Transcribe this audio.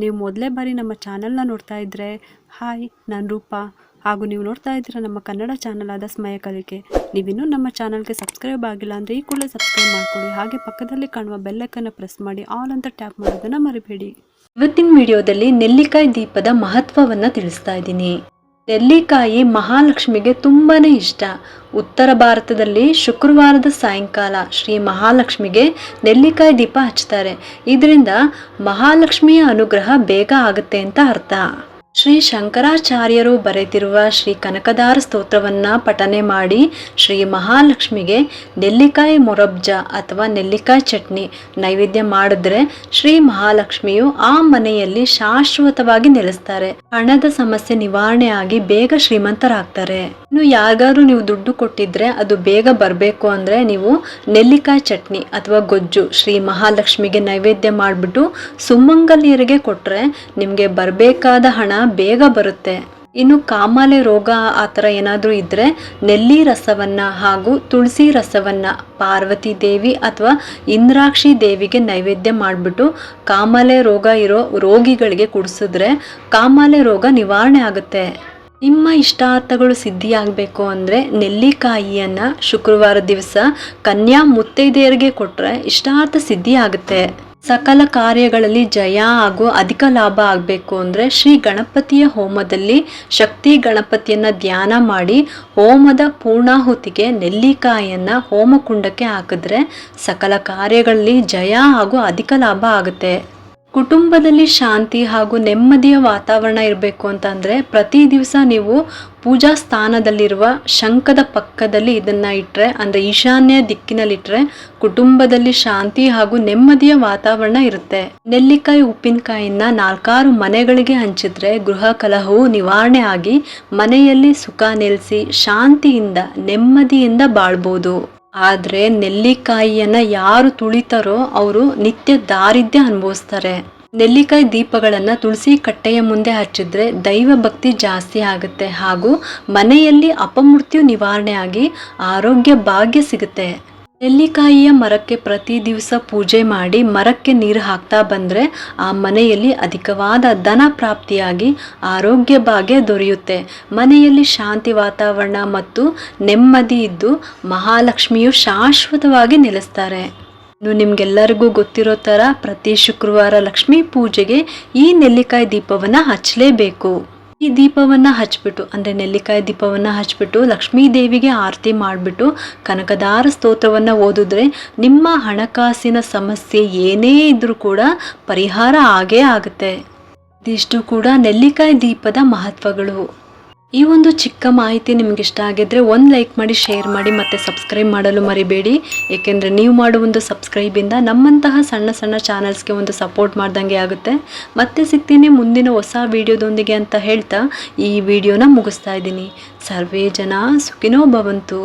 ನೀವು ಮೊದಲೇ ಬಾರಿ ನಮ್ಮ ಚಾನಲ್ನ ನೋಡ್ತಾ ಇದ್ದರೆ ಹಾಯ್, ನಾನು ರೂಪಾ. ಹಾಗೂ ನೀವು ನೋಡ್ತಾ ಇದ್ದೀರಾ ನಮ್ಮ ಕನ್ನಡ ಚಾನಲ್ ಆದ ಸ್ಮಯ ಕಲಿಕೆ. ನೀವಿನ್ನೂ ನಮ್ಮ ಚಾನಲ್ಗೆ ಸಬ್ಸ್ಕ್ರೈಬ್ ಆಗಿಲ್ಲ ಅಂದರೆ ಈ ಕೂಡಲೇ ಸಬ್ಸ್ಕ್ರೈಬ್ ಮಾಡ್ಕೊಳ್ಳಿ. ಹಾಗೆ ಪಕ್ಕದಲ್ಲಿ ಕಾಣುವ ಬೆಲ್ಲಕ್ಕನ್ನು ಪ್ರೆಸ್ ಮಾಡಿ ಆಲ್ ಅಂತ ಟ್ಯಾಪ್ ಮಾಡೋದನ್ನು ಮರಿಬೇಡಿ. ಇವತ್ತಿನ ವಿಡಿಯೋದಲ್ಲಿ ನೆಲ್ಲಿಕಾಯಿ ದೀಪದ ಮಹತ್ವವನ್ನು ತಿಳಿಸ್ತಾ ಇದ್ದೀನಿ. ನೆಲ್ಲಿಕಾಯಿ ಮಹಾಲಕ್ಷ್ಮಿಗೆ ತುಂಬಾ ಇಷ್ಟ. ಉತ್ತರ ಭಾರತದಲ್ಲಿ ಶುಕ್ರವಾರದ ಸಾಯಂಕಾಲ ಶ್ರೀ ಮಹಾಲಕ್ಷ್ಮಿಗೆ ನೆಲ್ಲಿಕಾಯಿ ದೀಪ ಹಚ್ತಾರೆ ಇದರಿಂದ ಮಹಾಲಕ್ಷ್ಮಿಯ ಅನುಗ್ರಹ ಬೇಗ ಆಗುತ್ತೆ ಅಂತ ಅರ್ಥ. ಶ್ರೀ ಶಂಕರಾಚಾರ್ಯರು ಬರೆದಿರುವ ಶ್ರೀ ಕನಕದಾರ ಸ್ತೋತ್ರವನ್ನ ಪಠನೆ ಮಾಡಿ ಶ್ರೀ ಮಹಾಲಕ್ಷ್ಮಿಗೆ ನೆಲ್ಲಿಕಾಯಿ ಮೊರಬ್ಜ ಅಥವಾ ನೆಲ್ಲಿಕಾಯಿ ಚಟ್ನಿ ನೈವೇದ್ಯ ಮಾಡಿದ್ರೆ ಶ್ರೀ ಮಹಾಲಕ್ಷ್ಮಿಯು ಆ ಮನೆಯಲ್ಲಿ ಶಾಶ್ವತವಾಗಿ ನೆಲೆಸ್ತಾರೆ. ಹಣದ ಸಮಸ್ಯೆ ನಿವಾರಣೆ ಆಗಿ ಬೇಗ ಶ್ರೀಮಂತರಾಗ್ತಾರೆ. ಇನ್ನು ಯಾರಿಗಾದ್ರೂ ನೀವು ದುಡ್ಡು ಕೊಟ್ಟಿದ್ರೆ ಅದು ಬೇಗ ಬರಬೇಕು ಅಂದರೆ ನೀವು ನೆಲ್ಲಿಕಾಯಿ ಚಟ್ನಿ ಅಥವಾ ಗೊಜ್ಜು ಶ್ರೀ ಮಹಾಲಕ್ಷ್ಮಿಗೆ ನೈವೇದ್ಯ ಮಾಡಿಬಿಟ್ಟು ಸುಮಂಗಲಿಯರಿಗೆ ಕೊಟ್ಟರೆ ನಿಮಗೆ ಬರಬೇಕಾದ ಹಣ ಬೇಗ ಬರುತ್ತೆ. ಇನ್ನು ಕಾಮಾಲೆ ರೋಗ ಆ ಥರ ಏನಾದರೂ ಇದ್ದರೆ ನೆಲ್ಲಿ ರಸವನ್ನು ಹಾಗೂ ತುಳಸಿ ರಸವನ್ನು ಪಾರ್ವತಿ ದೇವಿ ಅಥವಾ ಇಂದ್ರಾಕ್ಷಿ ದೇವಿಗೆ ನೈವೇದ್ಯ ಮಾಡಿಬಿಟ್ಟು ಕಾಮಾಲೆ ರೋಗ ಇರೋ ರೋಗಿಗಳಿಗೆ ಕುಡಿಸಿದ್ರೆ ಕಾಮಾಲೆ ರೋಗ ನಿವಾರಣೆ ಆಗುತ್ತೆ. ನಿಮ್ಮ ಇಷ್ಟಾರ್ಥಗಳು ಸಿದ್ಧಿಯಾಗಬೇಕು ಅಂದರೆ ನೆಲ್ಲಿಕಾಯಿಯನ್ನು ಶುಕ್ರವಾರ ದಿವಸ ಕನ್ಯಾ ಮುತ್ತೈದೆಯರಿಗೆ ಕೊಟ್ಟರೆ ಇಷ್ಟಾರ್ಥ ಸಿದ್ಧಿ ಆಗುತ್ತೆ ಸಕಲ ಕಾರ್ಯಗಳಲ್ಲಿ ಜಯ ಹಾಗೂ ಅಧಿಕ ಲಾಭ ಆಗಬೇಕು ಅಂದರೆ ಶ್ರೀ ಗಣಪತಿಯ ಹೋಮದಲ್ಲಿ ಶಕ್ತಿ ಗಣಪತಿಯನ್ನು ಧ್ಯಾನ ಮಾಡಿ ಹೋಮದ ಪೂರ್ಣಾಹುತಿಗೆ ನೆಲ್ಲಿಕಾಯಿಯನ್ನು ಹೋಮಕುಂಡಕ್ಕೆ ಹಾಕಿದ್ರೆ ಸಕಲ ಕಾರ್ಯಗಳಲ್ಲಿ ಜಯ ಹಾಗೂ ಅಧಿಕ ಲಾಭ ಆಗುತ್ತೆ. ಕುಟುಂಬದಲ್ಲಿ ಶಾಂತಿ ಹಾಗೂ ನೆಮ್ಮದಿಯ ವಾತಾವರಣ ಇರಬೇಕು ಅಂತಂದರೆ ಪ್ರತಿ ದಿವಸ ನೀವು ಪೂಜಾ ಸ್ಥಾನದಲ್ಲಿರುವ ಶಂಖದ ಪಕ್ಕದಲ್ಲಿ ಇದನ್ನು ಇಟ್ಟರೆ ಅಂದರೆ ಈಶಾನ್ಯ ದಿಕ್ಕಿನಲ್ಲಿಟ್ಟರೆ ಕುಟುಂಬದಲ್ಲಿ ಶಾಂತಿ ಹಾಗೂ ನೆಮ್ಮದಿಯ ವಾತಾವರಣ ಇರುತ್ತೆ. ನೆಲ್ಲಿಕಾಯಿ ಉಪ್ಪಿನಕಾಯಿನ ನಾಲ್ಕಾರು ಮನೆಗಳಿಗೆ ಹಂಚಿದ್ರೆ ಗೃಹ ಕಲಹವು ನಿವಾರಣೆ ಆಗಿ ಮನೆಯಲ್ಲಿ ಸುಖ ನೆಲೆಸಿ, ಶಾಂತಿಯಿಂದ, ನೆಮ್ಮದಿಯಿಂದ ಬಾಳ್ಬೋದು. ಆದರೆ ನೆಲ್ಲಿಕಾಯಿಯನ್ನು ಯಾರು ತುಳಿತಾರೋ ಅವರು ನಿತ್ಯ ದಾರಿದ್ರ್ಯ ಅನುಭವಿಸ್ತಾರೆ. ನೆಲ್ಲಿಕಾಯಿ ದೀಪಗಳನ್ನು ತುಳಸಿ ಕಟ್ಟೆಯ ಮುಂದೆ ಹಚ್ಚಿದ್ರೆ ದೈವ ಭಕ್ತಿ ಜಾಸ್ತಿ ಆಗುತ್ತೆ ಹಾಗೂ ಮನೆಯಲ್ಲಿ ಅಪಮೃತ್ಯು ನಿವಾರಣೆ ಆಗಿ ಆರೋಗ್ಯ ಭಾಗ್ಯ ಸಿಗುತ್ತೆ. ನೆಲ್ಲಿಕಾಯಿಯ ಮರಕ್ಕೆ ಪ್ರತಿ ದಿವಸ ಪೂಜೆ ಮಾಡಿ ಮರಕ್ಕೆ ನೀರು ಹಾಕ್ತಾ ಬಂದರೆ ಆ ಮನೆಯಲ್ಲಿ ಅಧಿಕವಾದ ಧನ ಪ್ರಾಪ್ತಿಯಾಗಿ ಆರೋಗ್ಯ ಭಾಗ್ಯ ದೊರೆಯುತ್ತೆ. ಮನೆಯಲ್ಲಿ ಶಾಂತಿ ವಾತಾವರಣ ಮತ್ತು ನೆಮ್ಮದಿ ಇದ್ದು ಮಹಾಲಕ್ಷ್ಮಿಯು ಶಾಶ್ವತವಾಗಿ ನೆಲೆಸ್ತಾರೆ. ಇನ್ನು ನಿಮಗೆಲ್ಲರಿಗೂ ಗೊತ್ತಿರೋ ಥರ ಪ್ರತಿ ಶುಕ್ರವಾರ ಲಕ್ಷ್ಮೀ ಪೂಜೆಗೆ ಈ ನೆಲ್ಲಿಕಾಯಿ ದೀಪವನ್ನು ಹಚ್ಚಲೇಬೇಕು. ಈ ದೀಪವನ್ನು ಹಚ್ಬಿಟ್ಟು, ಅಂದರೆ ನೆಲ್ಲಿಕಾಯಿ ದೀಪವನ್ನು ಹಚ್ಬಿಟ್ಟು, ಲಕ್ಷ್ಮೀ ದೇವಿಗೆ ಆರತಿ ಮಾಡಿಬಿಟ್ಟು, ಕನಕದಾರ ಸ್ತೋತ್ರವನ್ನು ಓದಿದ್ರೆ ನಿಮ್ಮ ಹಣಕಾಸಿನ ಸಮಸ್ಯೆ ಏನೇ ಇದ್ರೂ ಕೂಡ ಪರಿಹಾರ ಆಗೇ ಆಗುತ್ತೆ. ಇದಿಷ್ಟು ಕೂಡ ನೆಲ್ಲಿಕಾಯಿ ದೀಪದ ಮಹತ್ವಗಳು. ಈ ಒಂದು ಚಿಕ್ಕ ಮಾಹಿತಿ ನಿಮ್ಗೆ ಇಷ್ಟ ಆಗಿದ್ರೆ ಒಂದು ಲೈಕ್ ಮಾಡಿ, ಶೇರ್ ಮಾಡಿ ಮತ್ತೆ ಸಬ್ಸ್ಕ್ರೈಬ್ ಮಾಡಲು ಮರಿಬೇಡಿ. ಏಕೆಂದರೆ ನೀವು ಮಾಡೋ ಒಂದು ಸಬ್ಸ್ಕ್ರೈಬಿಂದ ನಮ್ಮಂತಹ ಸಣ್ಣ ಸಣ್ಣ ಚಾನಲ್ಸ್ಗೆ ಒಂದು ಸಪೋರ್ಟ್ ಮಾಡ್ದಂಗೆ ಆಗುತ್ತೆ. ಮತ್ತೆ ಸಿಗ್ತೀನಿ ಮುಂದಿನ ಹೊಸ ವಿಡಿಯೋದೊಂದಿಗೆ ಅಂತ ಹೇಳ್ತಾ ಈ ವಿಡಿಯೋನ ಮುಗಿಸ್ತಾ ಇದ್ದೀನಿ. ಸರ್ವೇ ಜನ ಸುಖಿನೋ ಭವಂತು.